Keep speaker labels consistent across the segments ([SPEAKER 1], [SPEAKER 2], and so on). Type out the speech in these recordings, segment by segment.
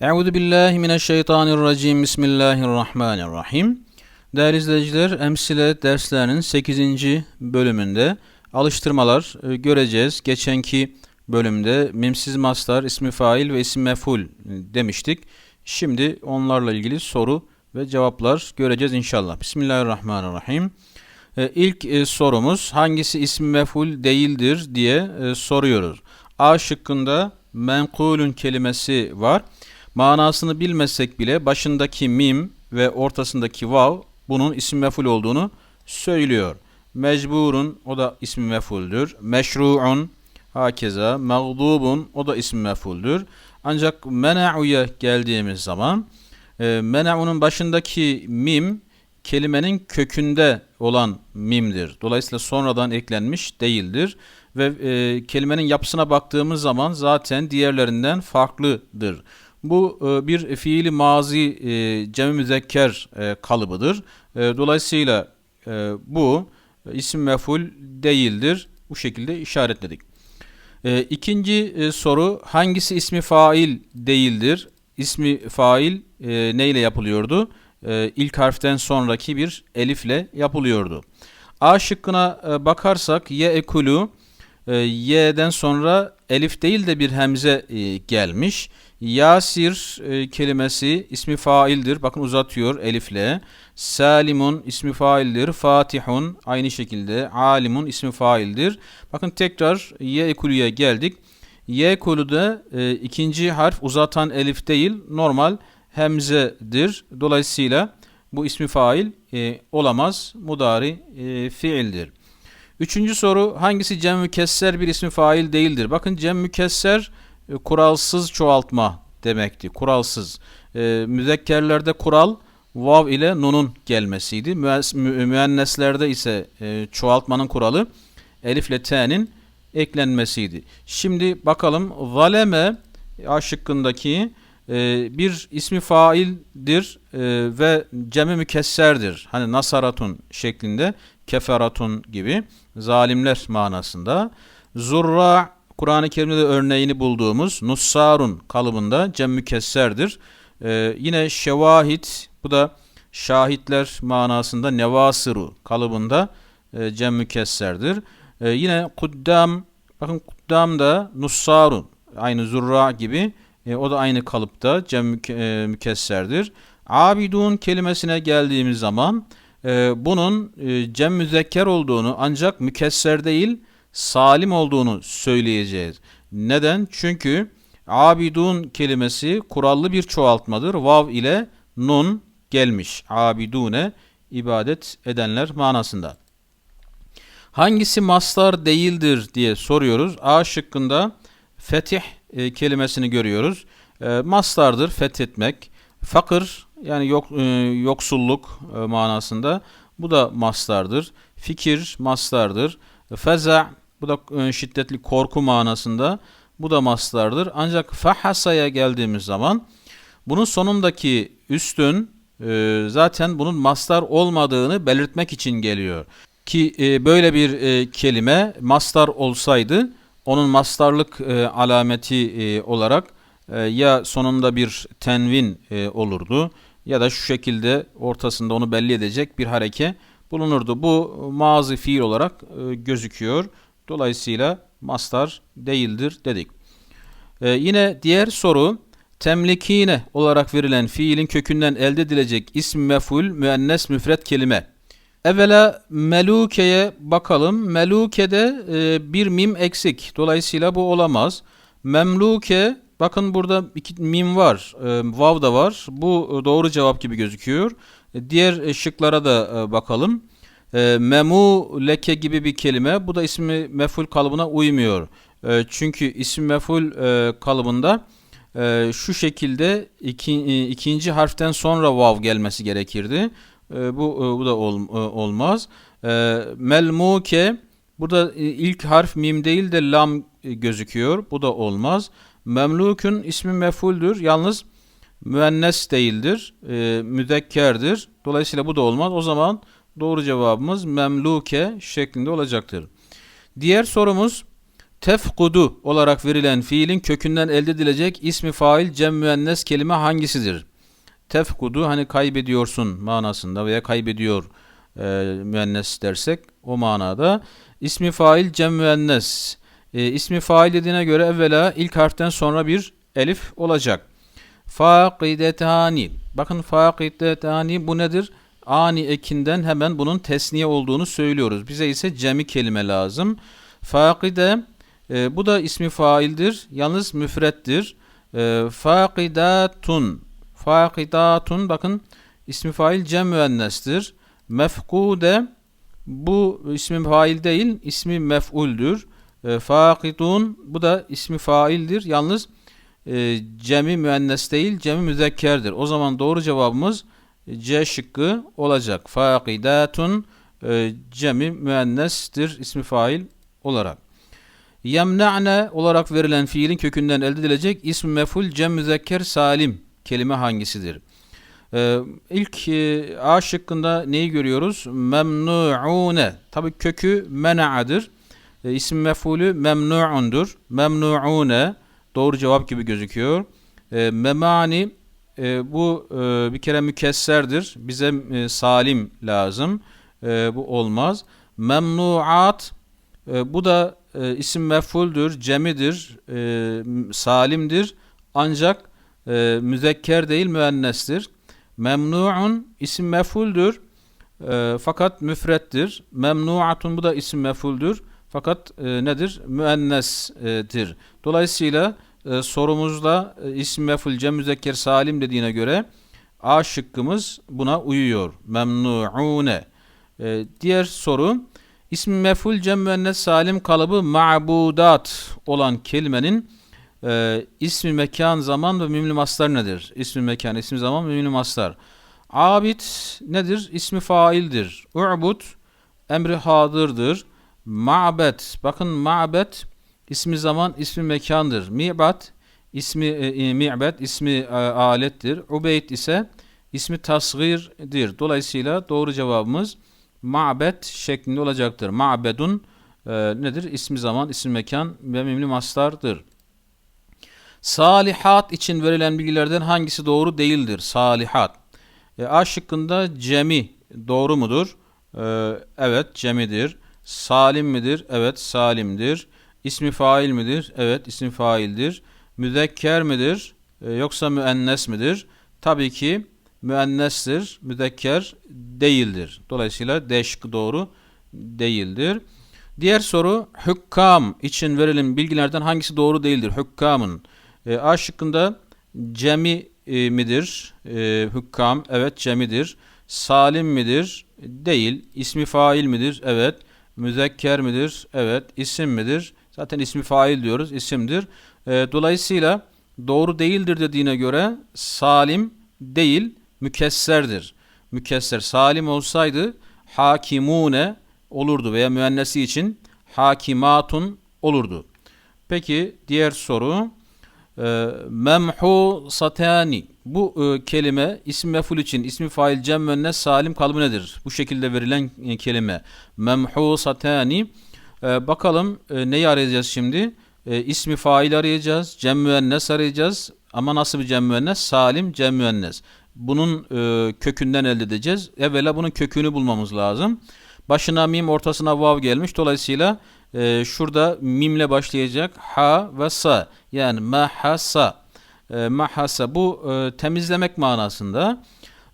[SPEAKER 1] Euzu billahi mineşşeytanirracim. Bismillahirrahmanirrahim. Değerli izleyiciler, Emsile derslerinin 8. bölümünde alıştırmalar e, göreceğiz. Geçenki bölümde mimsiz mastar, ismi fail ve isim mef'ul e, demiştik. Şimdi onlarla ilgili soru ve cevaplar göreceğiz inşallah. Bismillahirrahmanirrahim. E, İlk sorumuz hangisi ismi mef'ul değildir diye soruyoruz. A şıkkında menkulün kelimesi var. Manasını bilmesek bile başındaki mim ve ortasındaki vav bunun isim mef'ul olduğunu söylüyor. Mecburun o da ismi mef'uldür. Meşru'un hakeza mağdubun o da ismi mef'uldür. Ancak mena'uya geldiğimiz zaman e, mena'unun başındaki mim kelimenin kökünde olan mimdir. Dolayısıyla sonradan eklenmiş değildir ve e, kelimenin yapısına baktığımız zaman zaten diğerlerinden farklıdır. Bu e, bir fiili mazi e, cem müzekker e, kalıbıdır. E, dolayısıyla bu isim mef'ul değildir. Bu şekilde işaretledik. E, ikinci e, soru hangisi ismi fail değildir? İsmi fail e, ne ile yapılıyordu? E, ilk harften sonraki bir elifle yapılıyordu. A şıkkına bakarsak ye ekulu e, y'den sonra elif değil de bir hemze e, gelmiş. Yasir e, kelimesi ismi faildir. Bakın uzatıyor elifle. Salimun ismi faildir. Fatihun aynı şekilde. Alimun ismi faildir. Bakın tekrar ye ekuluya geldik. Ye ekuluda e, ikinci harf uzatan elif değil normal hemzedir. Dolayısıyla bu ismi fail e, olamaz. Mudari e, fiildir. Üçüncü soru hangisi cem mükesser bir ismi fail değildir? Bakın cem mükesser e, kuralsız çoğaltma demekti. Kuralsız. E, müzekkerlerde kural vav ile nunun gelmesiydi. Müenneslerde ise e, çoğaltmanın kuralı elif ile t'nin eklenmesiydi. Şimdi bakalım zaleme A e, bir ismi faildir e, ve cemi mükesserdir. Hani nasaratun şeklinde keferatun gibi zalimler manasında. Zurra Kur'an-ı Kerim'de de örneğini bulduğumuz nussarun kalıbında cem mükesserdir. E, yine şevahit bu da şahitler manasında nevasıru kalıbında e, cem mükesserdir. E, yine kuddam bakın kuddam da nussarun aynı zurra gibi e, o da aynı kalıpta cem e, mükesserdir. Abidun kelimesine geldiğimiz zaman e, bunun e, cem müzekker olduğunu ancak mükesser değil salim olduğunu söyleyeceğiz. Neden? Çünkü abidun kelimesi kurallı bir çoğaltmadır. Vav ile nun gelmiş. Abidune ibadet edenler manasında. Hangisi mastar değildir diye soruyoruz. A şıkkında fetih e, kelimesini görüyoruz. E, mastardır fethetmek. Fakir yani yok, e, yoksulluk e, manasında. Bu da mastardır. Fikir mastardır. Feza bu da e, şiddetli korku manasında. Bu da mastardır. Ancak fahasaya geldiğimiz zaman bunun sonundaki üstün e, zaten bunun mastar olmadığını belirtmek için geliyor. Ki e, böyle bir e, kelime mastar olsaydı onun mastarlık e, alameti e, olarak e, ya sonunda bir tenvin e, olurdu ya da şu şekilde ortasında onu belli edecek bir hareke bulunurdu. Bu mazi fiil olarak e, gözüküyor. Dolayısıyla mastar değildir dedik. Yine diğer soru temlikine olarak verilen fiilin kökünden elde edilecek ism mef'ul müennes müfret kelime. Evvela melukeye bakalım. Melukede e, bir mim eksik. Dolayısıyla bu olamaz. Memluke bakın burada iki mim var. E, da var. Bu e, doğru cevap gibi gözüküyor. E, diğer e, şıklara da bakalım. E, memuleke gibi bir kelime. Bu da ismi mef'ul kalıbına uymuyor. Çünkü isim mef'ul kalıbında şu şekilde iki, ikinci harften sonra vav gelmesi gerekirdi. Bu bu da ol, e, olmaz. E, melmuke burada ilk harf mim değil de lam gözüküyor. Bu da olmaz. Memlukun ismi mefuldür. Yalnız müennes değildir. E, müzekkerdir. Dolayısıyla bu da olmaz. O zaman doğru cevabımız memluke şeklinde olacaktır. Diğer sorumuz Tefkudu olarak verilen fiilin kökünden elde edilecek ismi fail cem müennes kelime hangisidir? Tefkudu hani kaybediyorsun manasında veya kaybediyor e, müennes dersek o manada. İsmi fail cem müennes. E, ismi fail dediğine göre evvela ilk harften sonra bir elif olacak. Fakidetani. Bakın fakidetani bu nedir? Ani ekinden hemen bunun tesniye olduğunu söylüyoruz. Bize ise cemi kelime lazım. Fakide e, bu da ismi faildir. Yalnız müfrettir. E, fakidatun. Fakidatun bakın ismi fail cem müennestir. Mefkude bu ismi fail değil, ismi mef'uldür. E, fakidun bu da ismi faildir. Yalnız e, cemi müennes değil, cemi müzekkerdir. O zaman doğru cevabımız C şıkkı olacak. Fakidatun e, cemi müennestir ismi fail olarak. Yemna'ne olarak verilen fiilin kökünden elde edilecek ismi meful cem müzekker salim kelime hangisidir? Ee, ilk e, A şıkkında neyi görüyoruz? Memnu'une. Tabi kökü mena'adır. E, isim mefulü memnu'undur. Memnu'une. Doğru cevap gibi gözüküyor. E, memani e, bu e, bir kere mükesserdir. Bize e, salim lazım. E, bu olmaz. Memnuat e, bu da e, isim mef'uldür, cemidir, e, salimdir. Ancak e, müzekker değil müennestir. Memnu'un isim mef'uldür. E, fakat müfrettir. Memnu'atun bu da isim mef'uldür. Fakat e, nedir? Müennestir. Dolayısıyla e, sorumuzda e, isim mef'ul cem müzekker salim dediğine göre A şıkkımız buna uyuyor. Memnu'une. E, diğer soru İsmi mef'ul cem müennes salim kalıbı ma'budat olan kelimenin e, ismi mekan zaman ve mümlü maslar nedir? İsmi mekan, ismi zaman ve mümlü maslar. Abid nedir? İsmi faildir. U'bud emri hadırdır. Ma'bet bakın ma'bet ismi zaman, ismi mekandır. Mi'bat ismi e, e mi'bet ismi e, alettir. Ubeyd ise ismi tasgirdir. Dolayısıyla doğru cevabımız ma'bet şeklinde olacaktır. Ma'bedun e, nedir? İsmi zaman, isim mekan ve mimli maslardır. Salihat için verilen bilgilerden hangisi doğru değildir? Salihat. E, A şıkkında cemi doğru mudur? E, evet cemidir. Salim midir? Evet salimdir. İsmi fail midir? Evet ismi faildir. Müzekker midir? E, yoksa müennes midir? Tabii ki müennestir, müzekker değildir. Dolayısıyla D doğru değildir. Diğer soru hükkam için verilen bilgilerden hangisi doğru değildir? Hükkamın. E, A şıkkında cemi e, midir? E, hükkam evet cemidir. Salim midir? Değil. İsmi fail midir? Evet. Müzekker midir? Evet. İsim midir? Zaten ismi fail diyoruz. İsimdir. E, dolayısıyla doğru değildir dediğine göre salim değil mükesserdir. Mükesser salim olsaydı hakimune olurdu veya müennesi için hakimatun olurdu. Peki diğer soru e, memhu satani bu e, kelime isim meful için ismi fail cem müennes salim kalıbı nedir? Bu şekilde verilen e, kelime memhu satani e, bakalım e, neyi arayacağız şimdi? E, ismi fail arayacağız, cem müennes arayacağız ama nasıl bir cem müennes? Salim cem müennes bunun e, kökünden elde edeceğiz. Evvela bunun kökünü bulmamız lazım. Başına mim ortasına vav gelmiş. Dolayısıyla e, şurada mimle başlayacak ha ve sa. Yani mahasa. E, mahasa bu e, temizlemek manasında.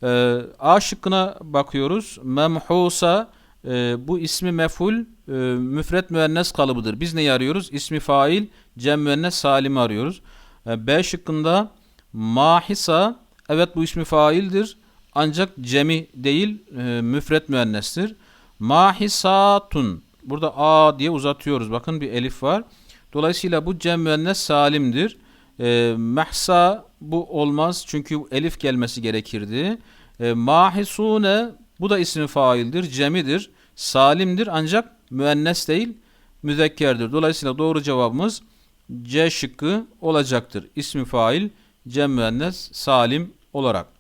[SPEAKER 1] E, A şıkkına bakıyoruz. Memhusa e, bu ismi meful e, müfret müennes kalıbıdır. Biz neyi arıyoruz? İsmi fail cem müennes salimi arıyoruz. E, B şıkkında mahisa Evet bu ismi faildir. Ancak cemi değil e, müfret müennestir. Mahisatun. Burada a diye uzatıyoruz. Bakın bir elif var. Dolayısıyla bu cem müennes salimdir. E, mahsa bu olmaz çünkü elif gelmesi gerekirdi. E, mahisune bu da ismi faildir. Cemidir. Salimdir ancak müennes değil müzekkerdir. Dolayısıyla doğru cevabımız C şıkkı olacaktır. İsmi fail cem müennes salim olarak.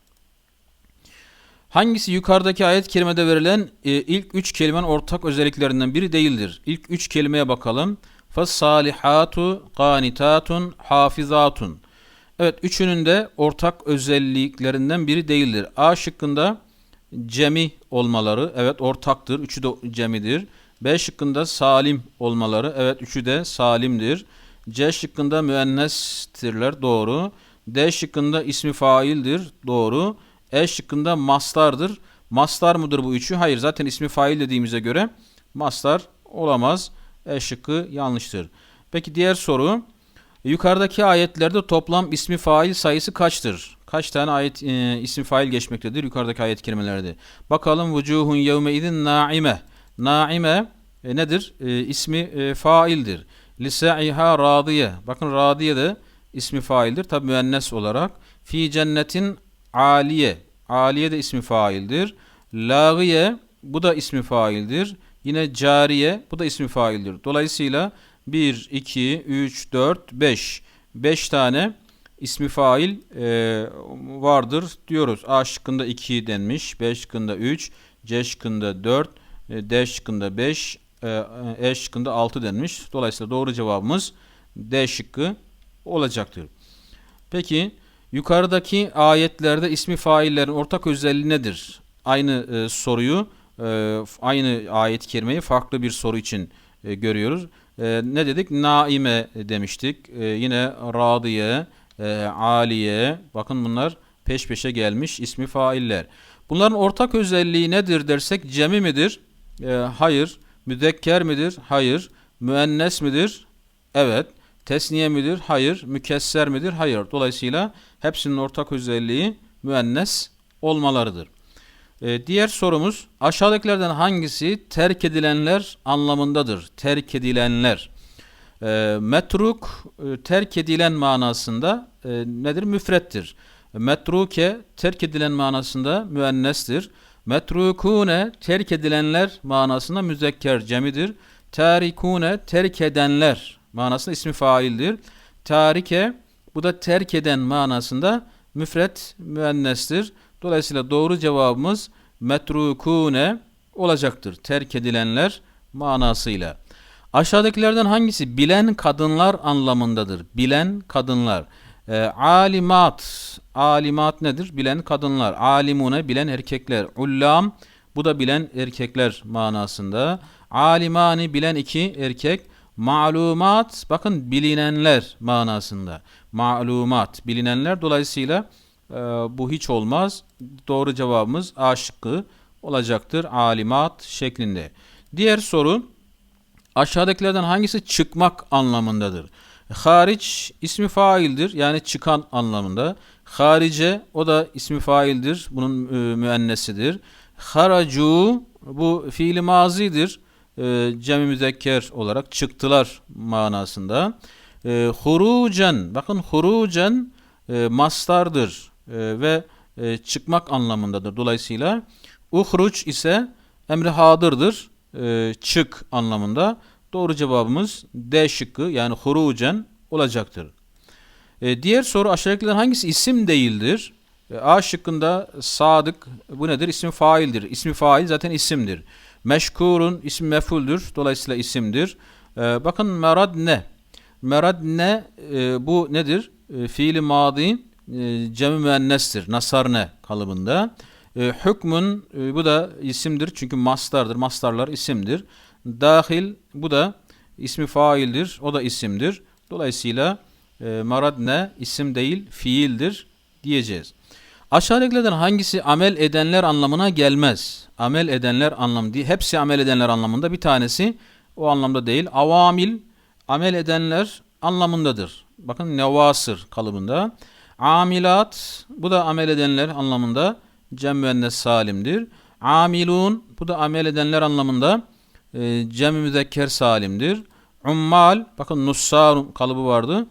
[SPEAKER 1] Hangisi yukarıdaki ayet kelimede verilen e, ilk üç kelimenin ortak özelliklerinden biri değildir? İlk üç kelimeye bakalım. Fessalihatu qanitatun hafizatun. Evet üçünün de ortak özelliklerinden biri değildir. A şıkkında cemi olmaları evet ortaktır. Üçü de cemidir. B şıkkında salim olmaları evet üçü de salimdir. C şıkkında müennestirler doğru. D şıkkında ismi faildir doğru. E şıkkında mastardır. Mastar mıdır bu üçü? Hayır zaten ismi fail dediğimize göre mastar olamaz. E şıkkı yanlıştır. Peki diğer soru. Yukarıdaki ayetlerde toplam ismi fail sayısı kaçtır? Kaç tane ayet e, ismi fail geçmektedir yukarıdaki ayet kelimelerde? Bakalım vucuhun yevme idin naime. Naime e, nedir? E, ismi e, faildir. Lisa'iha radiye. Bakın radiye de ismi faildir. Tabi müennes olarak. Fi cennetin aliye. Aliye de ismi faildir. Lagiye bu da ismi faildir. Yine cariye bu da ismi faildir. Dolayısıyla 1, 2, 3, 4, 5. 5 tane ismi fail e, vardır diyoruz. A şıkkında 2 denmiş. B şıkkında 3. C şıkkında 4. E, D şıkkında 5. E, e şıkkında 6 denmiş. Dolayısıyla doğru cevabımız D şıkkı olacaktır. Peki yukarıdaki ayetlerde ismi faillerin ortak özelliği nedir? Aynı e, soruyu e, aynı ayet-i kerimeyi farklı bir soru için e, görüyoruz. E, ne dedik? Naime demiştik. E, yine radiye, e, aliye. Bakın bunlar peş peşe gelmiş ismi failler. Bunların ortak özelliği nedir dersek cemi midir? E, hayır. Müdekker midir? Hayır. Müennes midir? Evet. Tesniye midir? Hayır. Mükesser midir? Hayır. Dolayısıyla hepsinin ortak özelliği müennes olmalarıdır. Ee, diğer sorumuz aşağıdakilerden hangisi terk edilenler anlamındadır? Terk edilenler. Ee, metruk e, terk edilen manasında e, nedir? Müfrettir. Metruke terk edilen manasında müennestir. Metrukune terk edilenler manasında müzekker cemidir. Tarikune terk edenler manasında ismi faildir. Tarike bu da terk eden manasında müfret müennestir. Dolayısıyla doğru cevabımız metrukune olacaktır. Terk edilenler manasıyla. Aşağıdakilerden hangisi bilen kadınlar anlamındadır? Bilen kadınlar. E, alimat. Alimat nedir? Bilen kadınlar. Alimune bilen erkekler. Ullam bu da bilen erkekler manasında. Alimani bilen iki erkek. Malumat bakın bilinenler manasında. Malumat bilinenler dolayısıyla e, bu hiç olmaz. Doğru cevabımız A şıkkı olacaktır. Alimat şeklinde. Diğer soru aşağıdakilerden hangisi çıkmak anlamındadır? Hariç ismi faildir yani çıkan anlamında. Harice o da ismi faildir. Bunun e, müennesidir. Haracu bu fiili mazidir. E, cemi müzekker olarak çıktılar manasında. E, hurucen bakın hurucen e, mastardır e, ve e, çıkmak anlamındadır. Dolayısıyla uhruç ise emri hadırdır. E, çık anlamında. Doğru cevabımız D şıkkı yani hurucen olacaktır. E, diğer soru aşağıdakilerden hangisi isim değildir? E, A şıkkında sadık bu nedir? İsim faildir. İsmi fail zaten isimdir. Meşkurun ismi mefuldür. Dolayısıyla isimdir. E, bakın merad ne? Merad ne? E, bu nedir? E, fiili madi e, cemi müennestir. Nasarne kalıbında. E, hükmün e, bu da isimdir çünkü mastardır. Mastarlar isimdir. Dahil bu da ismi faildir. O da isimdir. Dolayısıyla e, maradne isim değil fiildir diyeceğiz. Aşağıdakilerden hangisi amel edenler anlamına gelmez? Amel edenler anlamı değil. Hepsi amel edenler anlamında. Bir tanesi o anlamda değil. Avamil amel edenler anlamındadır. Bakın nevasır kalıbında. Amilat bu da amel edenler anlamında cem müennes salimdir. Amilun bu da amel edenler anlamında e, cem müzekker salimdir. Ummal bakın nussar kalıbı vardı.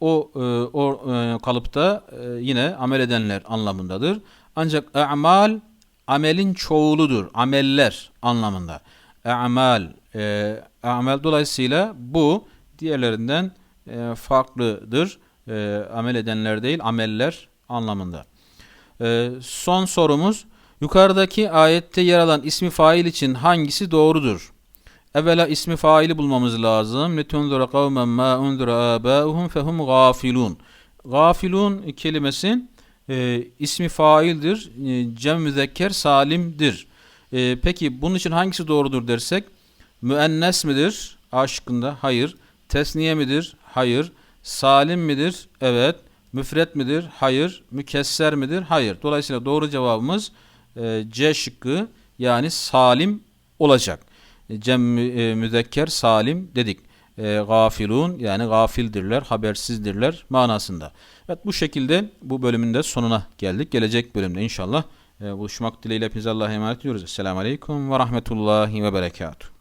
[SPEAKER 1] O e, o e, kalıpta e, yine amel edenler anlamındadır. Ancak a'mal amelin çoğuludur. Ameller anlamında. A'mal e, amel dolayısıyla bu diğerlerinden e, farklıdır e, amel edenler değil ameller anlamında. E, son sorumuz yukarıdaki ayette yer alan ismi fail için hangisi doğrudur? Evvela ismi faili bulmamız lazım. لِتُنْذُرَ قَوْمًا مَا اُنْذُرَ آبَاؤُهُمْ فَهُمْ غَافِلُونَ Gafilun kelimesi e, ismi faildir. E, cem müzekker salimdir. E, peki bunun için hangisi doğrudur dersek müennes midir? A şıkkında hayır. Tesniye midir? Hayır. Salim midir? Evet. Müfret midir? Hayır. Mükesser midir? Hayır. Dolayısıyla doğru cevabımız e, C şıkkı yani salim olacak. Cem e, müzekker salim dedik. E, gafilun yani gafildirler, habersizdirler manasında. Evet bu şekilde bu bölümün de sonuna geldik. Gelecek bölümde inşallah e, buluşmak dileğiyle hepinize Allah'a emanet ediyoruz. Esselamu Aleyküm ve Rahmetullahi ve Berekatuhu.